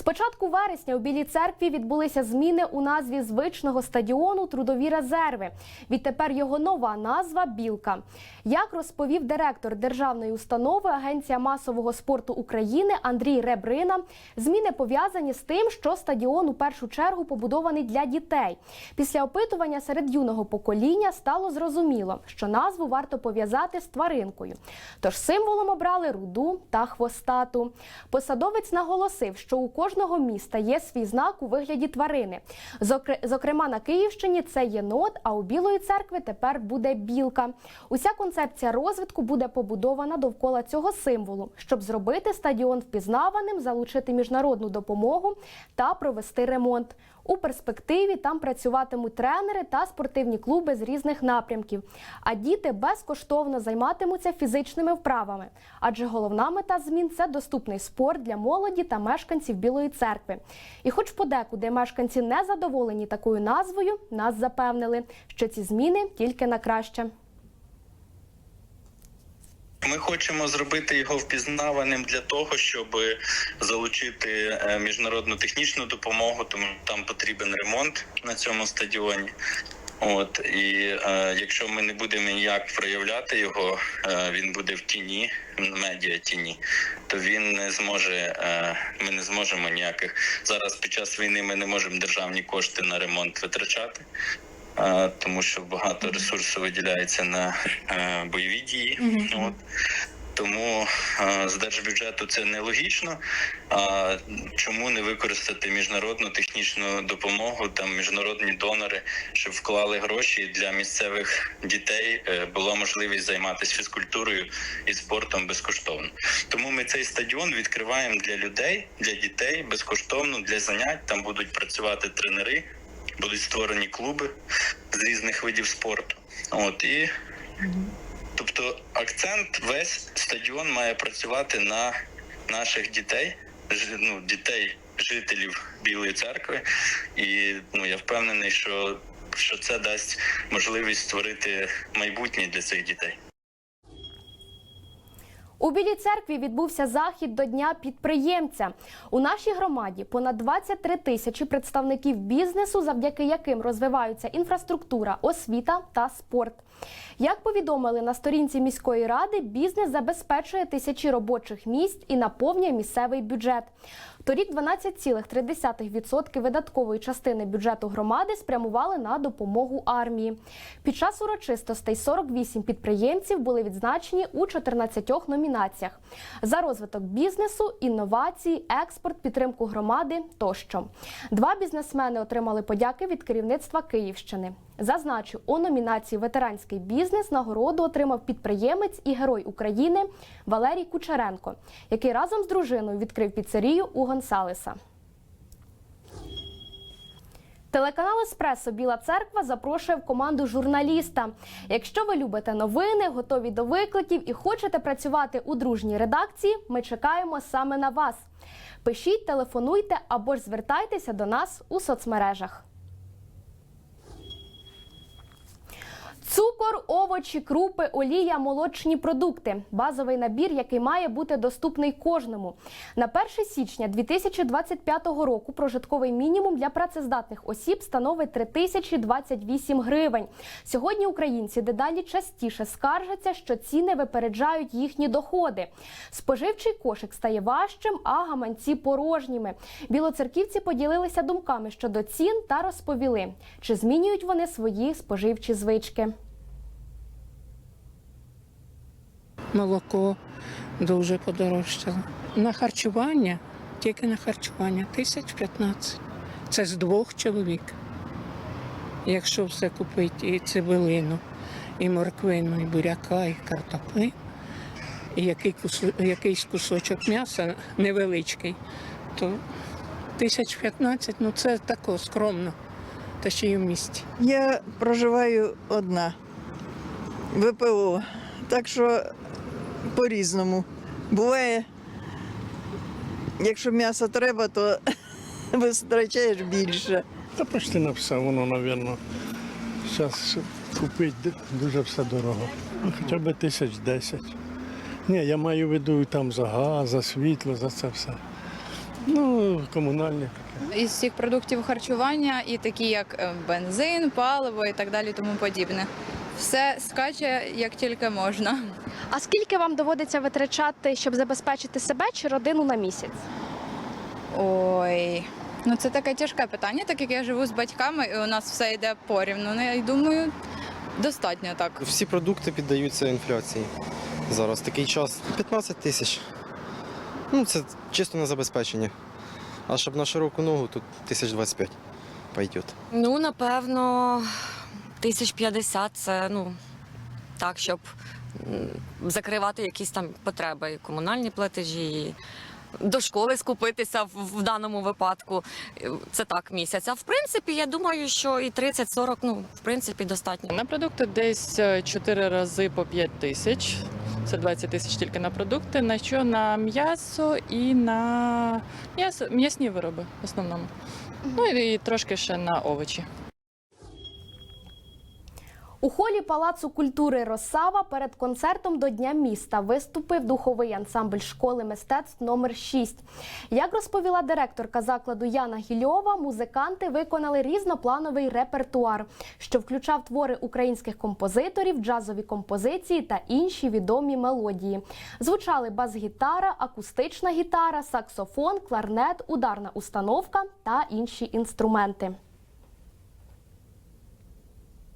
З початку вересня у Білій церкві відбулися зміни у назві звичного стадіону Трудові резерви. Відтепер його нова назва Білка. Як розповів директор державної установи Агенція масового спорту України Андрій Ребрина, зміни пов'язані з тим, що стадіон у першу чергу побудований для дітей. Після опитування серед юного покоління стало зрозуміло, що назву варто пов'язати з тваринкою. Тож символом обрали руду та хвостату. Посадовець наголосив, що у кожного міста є свій знак у вигляді тварини. Зокрема, на Київщині це єнот, а у Білої церкви тепер буде білка. Уся концепція розвитку буде побудована довкола цього символу, щоб зробити стадіон впізнаваним, залучити міжнародну допомогу та провести ремонт. У перспективі там працюватимуть тренери та спортивні клуби з різних напрямків. А діти безкоштовно займатимуться фізичними вправами. Адже головна мета змін це доступний спорт для молоді та мешканців Білої церкви. І хоч подекуди мешканці не задоволені такою назвою, нас запевнили, що ці зміни тільки на краще. Ми хочемо зробити його впізнаваним для того, щоб залучити е, міжнародну технічну допомогу, тому там потрібен ремонт на цьому стадіоні. От і е, якщо ми не будемо ніяк проявляти його, е, він буде в тіні, медіа тіні, то він не зможе. Е, ми не зможемо ніяких зараз. Під час війни ми не можемо державні кошти на ремонт витрачати. Тому що багато ресурсу виділяється на е, бойові дії. От. Тому е, з держбюджету це нелогічно. А чому не використати міжнародну технічну допомогу, там міжнародні донори, щоб вклали гроші для місцевих дітей, е, була можливість займатися фізкультурою і спортом безкоштовно. Тому ми цей стадіон відкриваємо для людей, для дітей безкоштовно для занять. Там будуть працювати тренери, будуть створені клуби з різних видів спорту. От і Тобто акцент весь стадіон має працювати на наших дітей, ну, дітей, жителів Білої церкви. І ну, я впевнений, що, що це дасть можливість створити майбутнє для цих дітей. У Білій церкві відбувся захід до Дня підприємця. У нашій громаді понад 23 тисячі представників бізнесу, завдяки яким розвиваються інфраструктура, освіта та спорт. Як повідомили на сторінці міської ради, бізнес забезпечує тисячі робочих місць і наповнює місцевий бюджет. Торік 12,3% видаткової частини бюджету громади спрямували на допомогу армії. Під час урочистостей 48 підприємців були відзначені у 14 номінаціях за розвиток бізнесу, інновації, експорт, підтримку громади тощо. Два бізнесмени отримали подяки від керівництва Київщини. Зазначу, у номінації Ветеранський бізнес нагороду отримав підприємець і герой України Валерій Кучеренко, який разом з дружиною відкрив піцерію у Гонсалеса. Телеканал Еспресо Біла Церква запрошує в команду журналіста. Якщо ви любите новини, готові до викликів і хочете працювати у дружній редакції, ми чекаємо саме на вас. Пишіть, телефонуйте або ж звертайтеся до нас у соцмережах. Цукор, овочі, крупи, олія, молочні продукти базовий набір, який має бути доступний кожному. На 1 січня 2025 року прожитковий мінімум для працездатних осіб становить 3028 гривень. Сьогодні українці дедалі частіше скаржаться, що ціни випереджають їхні доходи. Споживчий кошик стає важчим, а гаманці порожніми. Білоцерківці поділилися думками щодо цін та розповіли, чи змінюють вони свої споживчі звички. Молоко дуже подорожчало. На харчування, тільки на харчування, тисяч 15. Це з двох чоловік. Якщо все купити і цибулину, і морквину, і буряка, і картопли, і якийсь кусочок м'яса невеличкий, то тисяч 15, ну це тако скромно, та ще й в місті. Я проживаю одна ВПО, так що по-різному. Буває, якщо м'ясо треба, то витрачаєш більше. Та почти на все воно, мабуть. Зараз купити дуже все дорого. Ну, Хоча б тисяч десять. Ні, я маю в виду там за газ, за світло, за це все. Ну, комунальні. із всіх продуктів харчування, і такі як е, бензин, паливо і так далі, тому подібне. Все скаче як тільки можна. А скільки вам доводиться витрачати, щоб забезпечити себе чи родину на місяць? Ой. Ну це таке тяжке питання, так як я живу з батьками, і у нас все йде порівну. Ну я думаю, достатньо так. Всі продукти піддаються інфляції. Зараз такий час 15 тисяч. Ну, це чисто на забезпечення. А щоб на широку ногу, тут 1025 пойдет. Ну, напевно, тисяч п'ятдесят це ну так, щоб закривати якісь там потреби, і комунальні платежі, і до школи скупитися в, даному випадку. Е, Це так місяць. А в принципі, я думаю, що і 30-40, ну, в принципі, достатньо. На продукти десь 4 рази по 5 тисяч. Це 20 тисяч тільки на продукти. На що на м'ясо і на м'ясо, м'ясні вироби в основному. Ну і трошки ще на овочі. У холі Палацу культури Росава перед концертом до Дня міста виступив духовий ансамбль школи мистецтв номер 6 Як розповіла директорка закладу Яна Гільова, музиканти виконали різноплановий репертуар, що включав твори українських композиторів, джазові композиції та інші відомі мелодії. Звучали бас-гітара, акустична гітара, саксофон, кларнет, ударна установка та інші інструменти.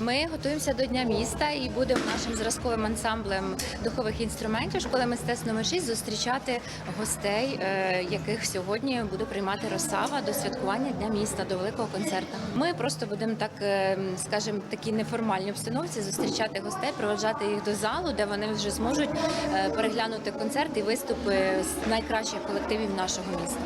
Ми готуємося до Дня міста і будемо нашим зразковим ансамблем духових інструментів школи мистецтв номер 6 зустрічати гостей, е, яких сьогодні буде приймати Росава до святкування Дня міста, до великого концерту. Ми просто будемо так, е, скажімо, в такій неформальній обстановці зустрічати гостей, проведжати їх до залу, де вони вже зможуть е, переглянути концерт і виступи з найкращих колективів нашого міста.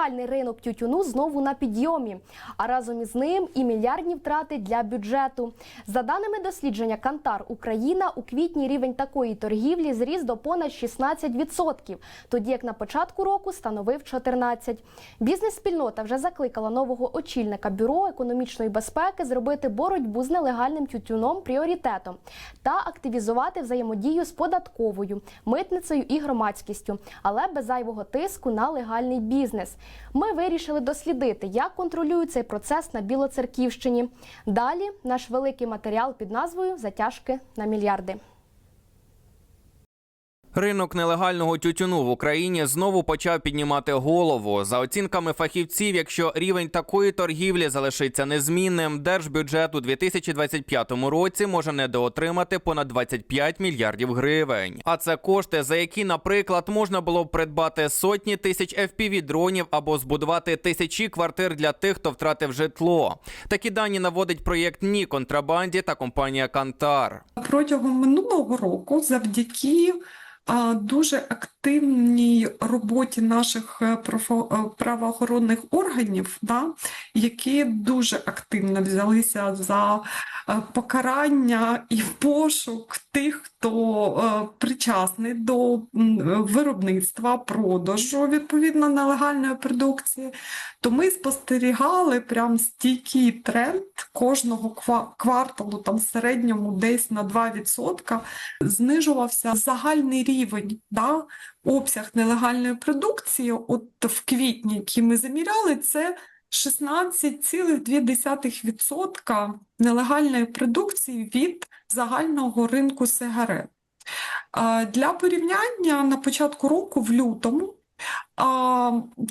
Нелегальний ринок тютюну знову на підйомі, а разом із ним і мільярдні втрати для бюджету. За даними дослідження Кантар Україна, у квітні рівень такої торгівлі зріс до понад 16%, тоді як на початку року становив 14%. Бізнес-спільнота вже закликала нового очільника бюро економічної безпеки зробити боротьбу з нелегальним тютюном пріоритетом та активізувати взаємодію з податковою, митницею і громадськістю, але без зайвого тиску на легальний бізнес. Ми вирішили дослідити, як контролюють цей процес на Білоцерківщині. Далі наш великий матеріал під назвою Затяжки на мільярди. Ринок нелегального тютюну в Україні знову почав піднімати голову. За оцінками фахівців, якщо рівень такої торгівлі залишиться незмінним, держбюджет у 2025 році може недоотримати понад 25 мільярдів гривень. А це кошти, за які, наприклад, можна було б придбати сотні тисяч fpv дронів або збудувати тисячі квартир для тих, хто втратив житло. Такі дані наводить проєкт Ні контрабанді та компанія Кантар. Протягом минулого року, завдяки дуже активній роботі наших е, е, правоохоронних органів, да, які дуже активно взялися за е, покарання і пошук тих, хто е, причасний до виробництва, продажу відповідно нелегальної продукції, то ми спостерігали прям стійкий тренд кожного кварталу, там в середньому десь на 2% знижувався загальний рівень, да, обсяг нелегальної продукції. От в квітні, який ми заміряли, це 16,2% нелегальної продукції від загального ринку сигарет. Для порівняння на початку року, в лютому,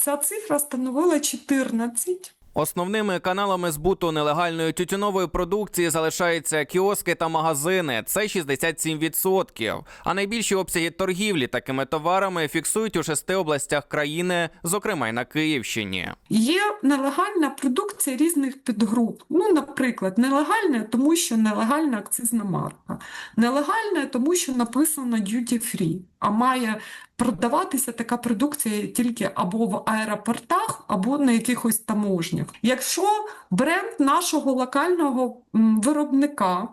ця цифра становила 14. Основними каналами збуту нелегальної тютюнової продукції залишаються кіоски та магазини. Це 67%. А найбільші обсяги торгівлі такими товарами фіксують у шести областях країни, зокрема й на Київщині. Є нелегальна продукція різних підгруп. Ну, наприклад, нелегальна, тому що нелегальна акцизна марка, нелегальна, тому що написано duty free, а має продаватися така продукція тільки або в аеропортах, або на якихось таможнях. Якщо бренд нашого локального виробника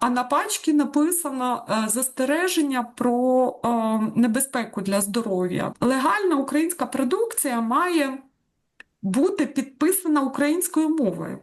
а на пачці написано е, застереження про е, небезпеку для здоров'я. Легальна українська продукція має бути підписана українською мовою.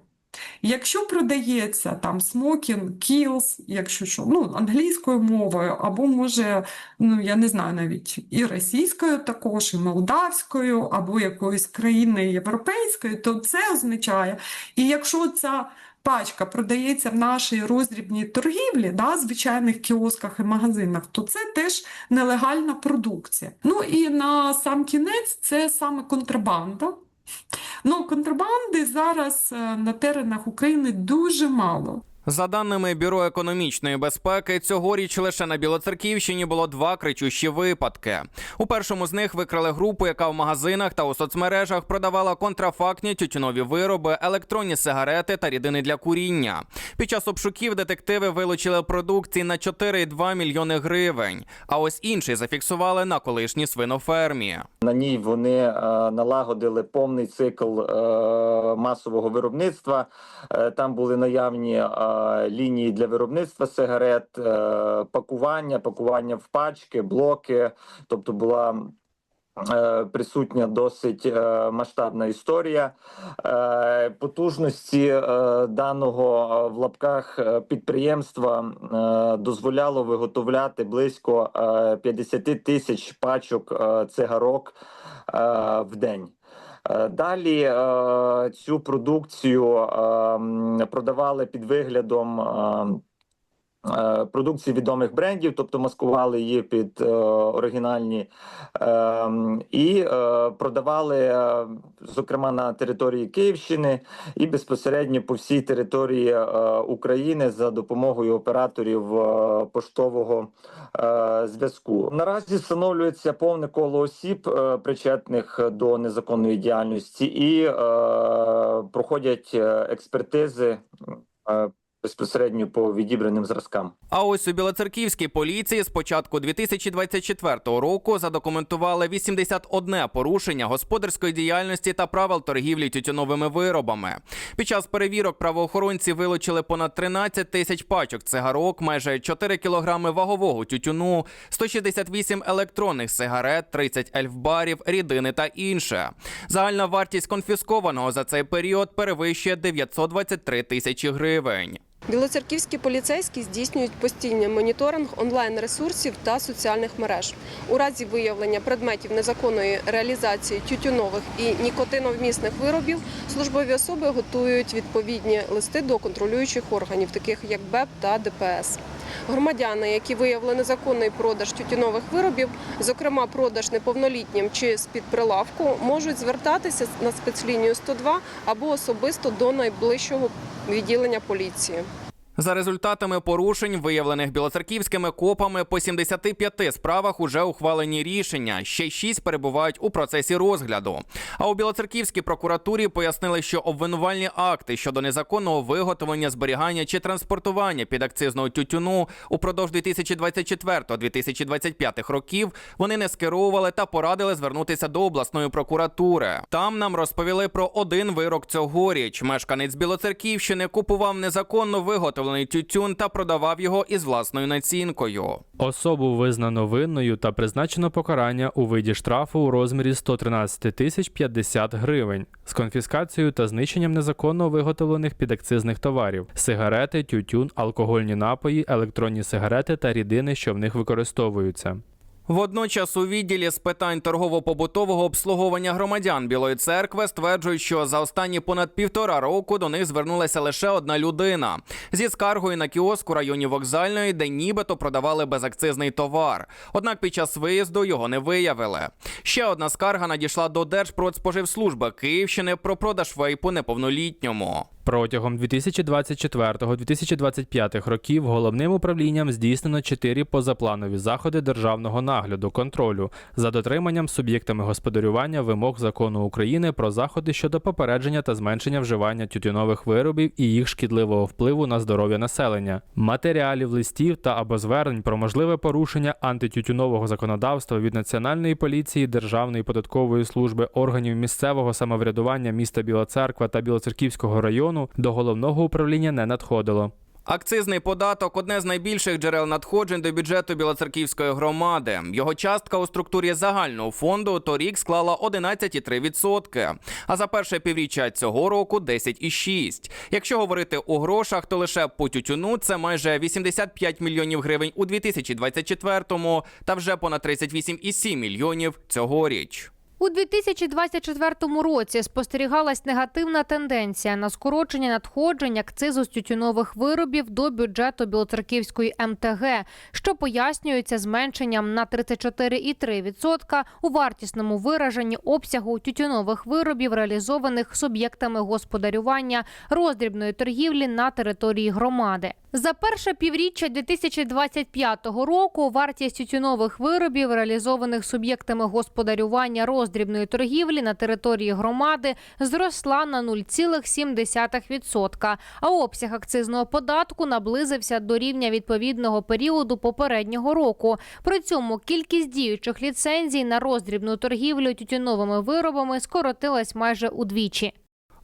Якщо продається там smoking kills, якщо що, ну, англійською мовою, або може, ну я не знаю навіть і російською також, і молдавською, або якоїсь країни європейської, то це означає, і якщо ця пачка продається в нашій роздрібній торгівлі, да, звичайних кіосках і магазинах, то це теж нелегальна продукція. Ну і на сам кінець це саме контрабанда. Ну, контрабанди зараз е, на теренах України дуже мало. За даними Бюро економічної безпеки, цьогоріч лише на Білоцерківщині було два кричущі випадки. У першому з них викрали групу, яка в магазинах та у соцмережах продавала контрафактні тютюнові вироби, електронні сигарети та рідини для куріння. Під час обшуків детективи вилучили продукції на 4,2 мільйони гривень. А ось інший зафіксували на колишній свинофермі. На ній вони е, налагодили повний цикл е, масового виробництва. Е, там були наявні лінії для виробництва сигарет, е, пакування, пакування в пачки, блоки. Тобто була е, присутня досить е, масштабна історія. Потужності даного в лапках підприємства дозволяло виготовляти близько е, 50 тисяч пачок цигарок в день. Е, Далі е, цю продукцію е, продавали під виглядом е, е, продукції відомих брендів, тобто маскували її під е, оригінальні е, і е, продавали, е, зокрема на території Київщини і безпосередньо по всій території е, України за допомогою операторів е, поштового е, зв'язку. Наразі встановлюється повне коло осіб, е, причетних до незаконної діяльності, і е, проходять е, експертизи. е, Безпосередньо по відібраним зразкам. А ось у Білоцерківській поліції з початку 2024 року задокументували 81 порушення господарської діяльності та правил торгівлі тютюновими виробами. Під час перевірок правоохоронці вилучили понад 13 тисяч пачок цигарок, майже 4 кілограми вагового тютюну, 168 електронних сигарет, 30 ельфбарів, рідини та інше. Загальна вартість конфіскованого за цей період перевищує 923 тисячі гривень. Білоцерківські поліцейські здійснюють постійний моніторинг онлайн-ресурсів та соціальних мереж. У разі виявлення предметів незаконної реалізації тютюнових і нікотиновмісних виробів службові особи готують відповідні листи до контролюючих органів, таких як БЕП та ДПС. Громадяни, які виявили незаконний продаж тютюнових виробів, зокрема продаж неповнолітнім чи з-під прилавку, можуть звертатися на спецлінію 102 або особисто до найближчого відділення поліції. За результатами порушень, виявлених білоцерківськими копами, по 75 справах уже ухвалені рішення. Ще 6 перебувають у процесі розгляду. А у білоцерківській прокуратурі пояснили, що обвинувальні акти щодо незаконного виготовлення, зберігання чи транспортування підакцизного тютюну упродовж 2024-2025 років вони не скеровували та порадили звернутися до обласної прокуратури. Там нам розповіли про один вирок цьогоріч. Мешканець Білоцерківщини купував незаконно виготовлений тютюн та продавав його із власною націнкою. Особу визнано винною та призначено покарання у виді штрафу у розмірі 113 тисяч 50 гривень з конфіскацією та знищенням незаконно виготовлених підакцизних товарів: сигарети, тютюн, алкогольні напої, електронні сигарети та рідини, що в них використовуються. Водночас у відділі з питань торгово-побутового обслуговування громадян Білої церкви стверджують, що за останні понад півтора року до них звернулася лише одна людина зі скаргою на кіоск у районі вокзальної, де нібито продавали безакцизний товар. Однак під час виїзду його не виявили. Ще одна скарга надійшла до Держпродспоживслужби Київщини про продаж вейпу неповнолітньому. Протягом 2024-2025 років головним управлінням здійснено чотири позапланові заходи державного нагляду контролю за дотриманням суб'єктами господарювання вимог закону України про заходи щодо попередження та зменшення вживання тютюнових виробів і їх шкідливого впливу на здоров'я населення, матеріалів, листів та або звернень про можливе порушення антитютюнового законодавства від Національної поліції, Державної податкової служби, органів місцевого самоврядування міста Біла Церква та Білоцерківського району до головного управління не надходило. Акцизний податок одне з найбільших джерел надходжень до бюджету Білоцерківської громади. Його частка у структурі загального фонду торік склала 11,3%, а за перше півріччя цього року 10,6%. Якщо говорити у грошах, то лише по тютюну це майже 85 мільйонів гривень у 2024-му та вже понад 38,7 мільйонів цьогоріч. У 2024 році спостерігалась негативна тенденція на скорочення надходжень акцизу з тютюнових виробів до бюджету Білоцерківської МТГ, що пояснюється зменшенням на 34,3% у вартісному вираженні обсягу тютюнових виробів, реалізованих суб'єктами господарювання роздрібної торгівлі на території громади. За перше півріччя 2025 року вартість тютюнових виробів, реалізованих суб'єктами господарювання роздрібної торгівлі на території громади, зросла на 0,7%, а обсяг акцизного податку наблизився до рівня відповідного періоду попереднього року. При цьому кількість діючих ліцензій на роздрібну торгівлю тютюновими виробами скоротилась майже удвічі.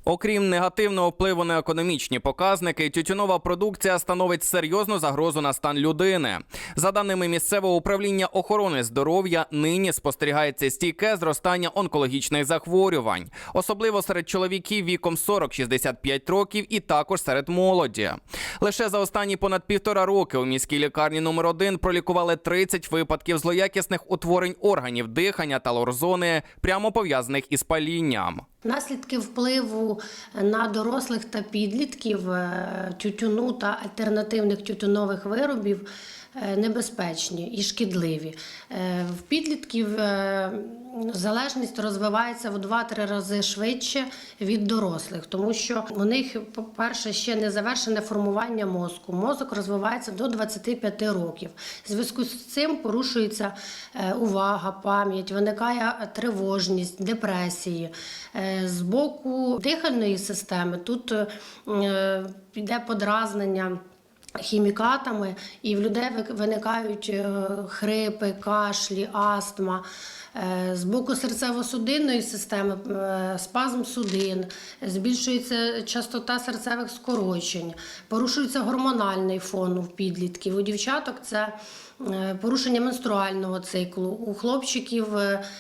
Окрім негативного впливу на економічні показники, тютюнова продукція становить серйозну загрозу на стан людини. За даними місцевого управління охорони здоров'я, нині спостерігається стійке зростання онкологічних захворювань, особливо серед чоловіків віком 40-65 років, і також серед молоді. Лише за останні понад півтора роки у міській лікарні номер 1 пролікували 30 випадків злоякісних утворень органів дихання та лорзони, прямо пов'язаних із палінням. Наслідки впливу на дорослих та підлітків е, тютюну та альтернативних тютюнових виробів. е, небезпечні і шкідливі. Е, В підлітків е, залежність розвивається в 2-3 рази швидше від дорослих, тому що у них, по-перше, ще не завершене формування мозку. Мозок розвивається до 25 років. В зв'язку з цим порушується е, увага, пам'ять, виникає тривожність, депресії. Е, З боку дихальної системи тут е, піде подразнення. Хімікатами, і в людей виникають е, хрипи, кашлі, астма. Е, З боку серцево-судинної системи е, спазм судин, збільшується частота серцевих скорочень, порушується гормональний фон у підлітків. У дівчаток це порушення менструального циклу, у хлопчиків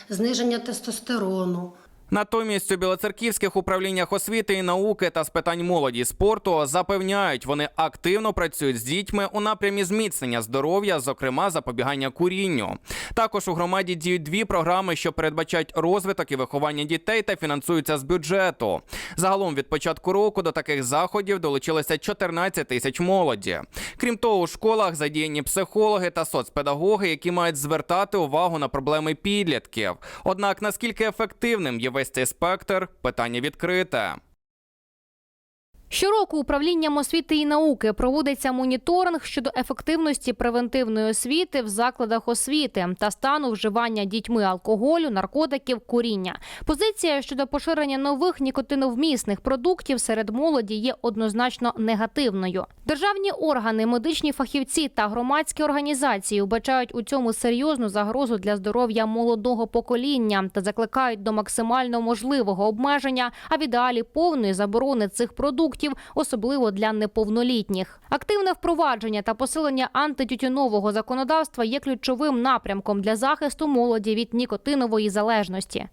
зниження тестостерону. Натомість у білоцерківських управліннях освіти і науки та з питань молоді спорту запевняють, вони активно працюють з дітьми у напрямі зміцнення здоров'я, зокрема запобігання курінню. Також у громаді діють дві програми, що передбачають розвиток і виховання дітей та фінансуються з бюджету. Загалом від початку року до таких заходів долучилося 14 тисяч молоді. Крім того, у школах задіяні психологи та соцпедагоги, які мають звертати увагу на проблеми підлітків. Однак наскільки ефективним є весь цей спектр, питання відкрите. Щороку управлінням освіти і науки проводиться моніторинг щодо ефективності превентивної освіти в закладах освіти та стану вживання дітьми алкоголю, наркотиків, куріння. Позиція щодо поширення нових нікотиновмісних продуктів серед молоді є однозначно негативною. Державні органи, медичні фахівці та громадські організації вбачають у цьому серйозну загрозу для здоров'я молодого покоління та закликають до максимально можливого обмеження, а в ідеалі повної заборони цих продуктів, особливо для неповнолітніх. Активне впровадження та посилення антитютюнового законодавства є ключовим напрямком для захисту молоді від нікотинової залежності.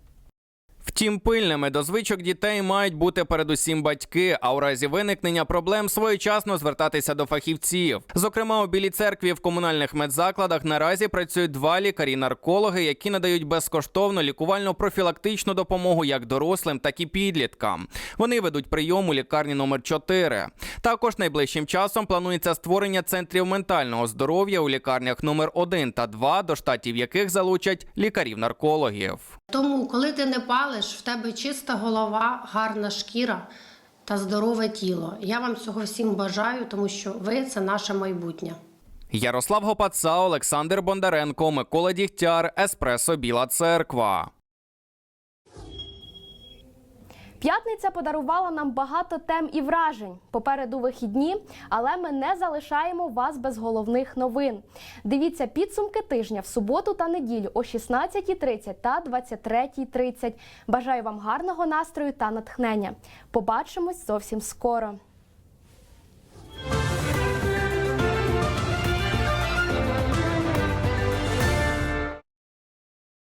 Втім, пильними до звичок дітей мають бути передусім батьки, а у разі виникнення проблем своєчасно звертатися до фахівців. Зокрема, у білій церкві в комунальних медзакладах наразі працюють два лікарі-наркологи, які надають безкоштовну лікувально профілактичну допомогу як дорослим, так і підліткам. Вони ведуть прийом у лікарні номер 4 Також найближчим часом планується створення центрів ментального здоров'я у лікарнях номер 1 та 2, до штатів яких залучать лікарів-наркологів. Тому, коли ти не палиш, в тебе чиста голова, гарна шкіра та здорове тіло. Я вам цього всім бажаю, тому що ви це наше майбутнє. Ярослав Гопаца, Олександр Бондаренко, Микола Дігтяр, Еспресо Біла Церква. П'ятниця подарувала нам багато тем і вражень. Попереду вихідні, але ми не залишаємо вас без головних новин. Дивіться підсумки тижня в суботу та неділю о 16.30 та 23.30. Бажаю вам гарного настрою та натхнення. Побачимось зовсім скоро.